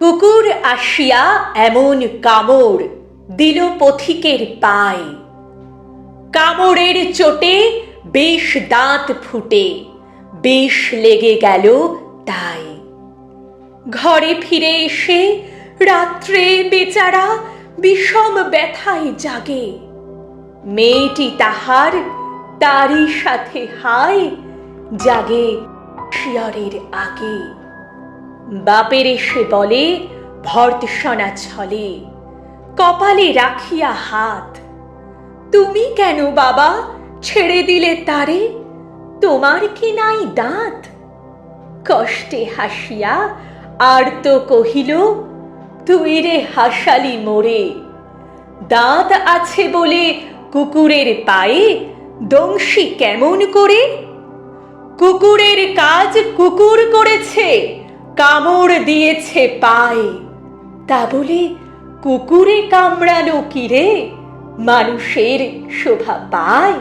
কুকুর আসিয়া এমন কামড় দিল পথিকের পায়। কামড়ের চোটে বেশ দাঁত ফুটে, বেশ লেগে গেল তাই। ঘরে ফিরে এসে রাত্রে বেচারা বিষম ব্যথায় জাগে। মেয়েটি তাহার তারই সাথে হায়, জাগে শিয়রের আগে। বাপের এসে বলে ভর্ৎসনা ছলে, কপালে রাখিয়া হাত। তুমি কেন বাবা ছেড়ে দিলে তারে? তোমার কি নাই দাঁত? কষ্টে হাসিয়া আর তো কহিল, তুই রে হাসালি মোরে, দাঁত আছে বলে কুকুরের পায়ে দংশি কেমন করে? কুকুরের কাজ কুকুর করেছে কামড় দিয়েছে পায়ে। তা বলে কুকুরে কামড়ানো কিরে মানুষের শোভা পায়?